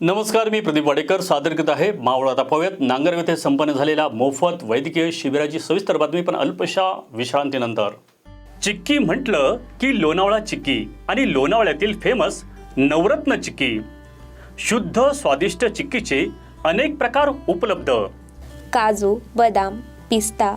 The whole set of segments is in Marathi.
नमस्कार मी प्रदीप वाडेकर. सादर करत आहे मावळा आता पाहूयात. नांगर येथे संपन्न झालेल्या मोफत वैद्यकीय शिबिराची सविस्तर बातमी पण अल्पशा विश्रांतीनंतर. चिक्की म्हटलं की लोणावळा चिक्की आणि लोणावळ्यातील फेमस नवरत्न चिक्की. शुद्ध स्वादिष्ट चिक्कीचे अनेक प्रकार उपलब्ध. काजू बदाम पिस्ता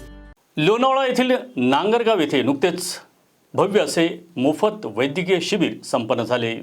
लोणावळा येथील नांगरगाव येथे नुकतेच भव्य असे मोफत वैद्यकीय शिबिर संपन्न झाले.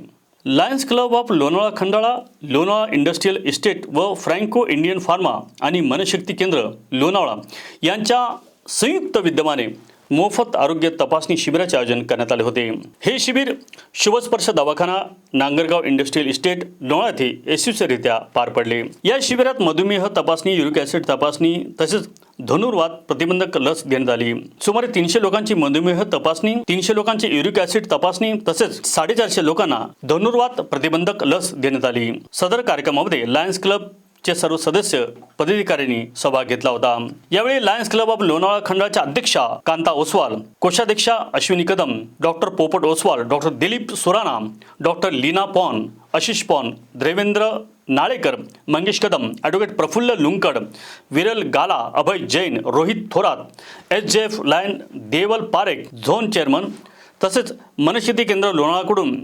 Lions club of Lonavala Khandala Lonavala industrial estate व फ्रँको इंडियन फार्मा आणि मनशक्ती केंद्र लोणावळा यांच्या संयुक्त विद्यमाने मोफत आरोग्य तपासणी शिबिराचे आयोजन करण्यात आले होते. हे शिबिर शुभस्पर्श दवाखाना नांगरगाव इंडस्ट्रीयल इस्टेट लोणावळा येथे यशस्वीरित्या पार पडले. या शिबिरात मधुमेह तपासणी युरिक ॲसिड तपासणी तसेच धनुर्वात प्रतिबंधक लस देण्यात आली. सुमारे तीनशे लोकांची मधुमेह तपासणी तीनशे लोकांची युरिक ॲसिड तपासणी तसेच साडेचारशे लोकांना धनुर्वात प्रतिबंधक लस देण्यात आली. सदर कार्यक्रमामध्ये लायन्स क्लब चे सर्व सदस्य पदाधिकाऱ्यांनी सहभाग घेतला होता. यावेळी लायन्स क्लब ऑफ लोणावळा खंडाच्या अध्यक्षा Kanta Oswal कोषाध्यक्षा Ashwini Kadam doctor Popat Oswal doctor Dilip Surana doctor Leena Paun Ashish Paun Devendra Nalekar Mangesh Kadam advocate Praful Lunkad Viral Gala Abhay Jain Rohit Thorat H J F Lion Deval Parekh zone chairman तसेच मनशेती केंद्र लोणावळाकडून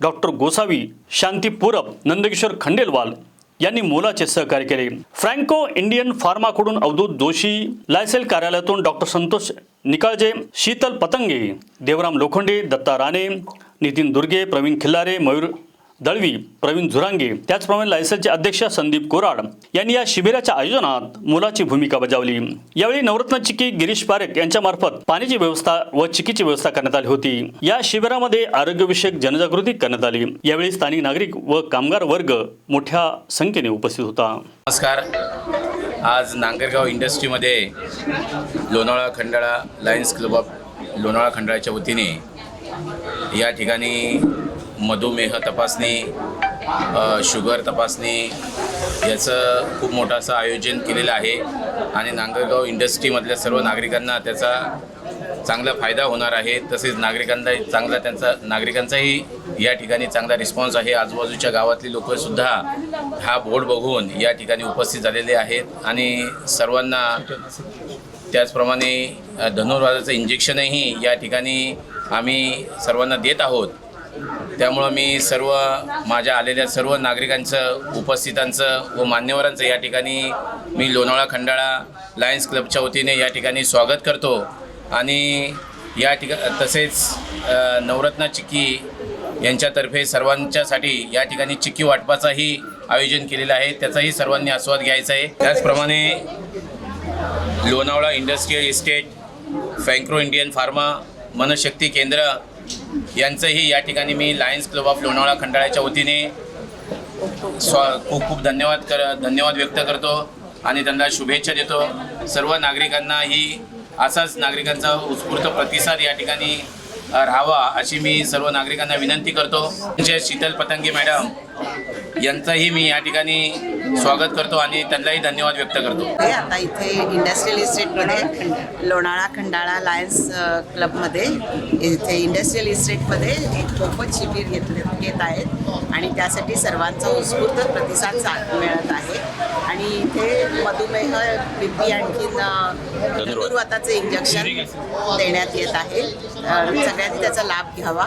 डॉक्टर गोसावी शांती पूरब नंदकिशोर खंडेलवाल यांनी मोलाचे सहकार्य केले. फ्रँको इंडियन फार्माकडून अवधूत जोशी लायसेल कार्यालयातून डॉक्टर संतोष निकाळजे शीतल पतंगे देवराम लोखंडे दत्ता राणे नितीन दुर्गे प्रवीण खिल्लारे मयूर दळवी प्रवीण झुरांगे त्याचप्रमाणे लायसनचे अध्यक्ष संदीप कोराड यांनी या शिबिराच्या आयोजनात मुलाची भूमिका बजावली. यावेळी नवरत्न चिकी गिरीश पारेख यांच्या मार्फत पाण्याची व्यवस्था व चिकीची व्यवस्था करण्यात आली होती. या शिबिरामध्ये आरोग्यविषयक जनजागृती करण्यात आली. यावेळी स्थानिक नागरिक व कामगार वर्ग मोठ्या संख्येने उपस्थित होता. नमस्कार. आज नांगरगाव इंडस्ट्रीमध्ये Lonavala Khandala Lions club of Lonavala खंडाळाच्या वतीने या ठिकाणी मधुमेह तपासणी शुगर तपासणी याचं खूप मोठं असं आयोजन केलेलं आहे. आणि नांगरगाव इंडस्ट्रीमधल्या सर्व नागरिकांना त्याचा चांगला फायदा होणार आहे. तसेच नागरिकांना चांगला त्यांचा नागरिकांचाही या ठिकाणी चांगला रिस्पॉन्स आहे. आजूबाजूच्या गावातली लोकंसुद्धा हा बोर्ड बघून या ठिकाणी उपस्थित झालेले आहेत. आणि सर्वांना त्याचप्रमाणे धनुर्वादाचं इंजेक्शनही या ठिकाणी आम्ही सर्वांना देत आहोत. त्यामुळं मी सर्व माझ्या आलेल्या सर्व नागरिकांचं उपस्थितांचं व मान्यवरांचं या ठिकाणी मी लोणावळा खंडाळा लायन्स क्लबच्या वतीने या ठिकाणी स्वागत करतो. आणि या ठिका तसेच नवरत्न चिक्की यांच्यातर्फे सर्वांच्यासाठी या ठिकाणी चिक्की वाटपाचाही आयोजन केलेलं आहे. त्याचाही सर्वांनी आस्वाद घ्यायचा आहे. त्याचप्रमाणे लोणावळा इंडस्ट्रीयल इस्टेट फँक्रो इंडियन फार्मा मनशक्ती केंद्र यांचंही या ठिकाणी मी लायन्स क्लब ऑफ लोणावळा खंडाळ्याच्या वतीने स्वा खूप खूप धन्यवाद कर धन्यवाद व्यक्त करतो आणि त्यांना शुभेच्छा देतो. सर्व नागरिकांनाही असाच नागरिकांचा उत्स्फूर्त प्रतिसाद या ठिकाणी राहावा अशी मी सर्व नागरिकांना विनंती करतो. म्हणजे शीतल पतंगे मॅडम. यांचंही मी या ठिकाणी स्वागत करतो आणि त्यांनाही धन्यवाद व्यक्त करतो. आहे आता इथे इंडस्ट्रियल इस्टेटमध्ये लोणाळा खंडाळा लायन्स क्लबमध्ये इथे इंडस्ट्रियल इस्टेटमध्ये एक मोफत शिबिर घेतले घेत आहेत आणि त्यासाठी सर्वांचा उत्स्फूर्त प्रतिसाद मिळत आहे. आणि इथे मधुमेह बी पी आणखीन अ, धनुर्वाताचे इंजेक्शन देण्यात येत आहे. सगळ्यांनी त्याचा लाभ घ्यावा.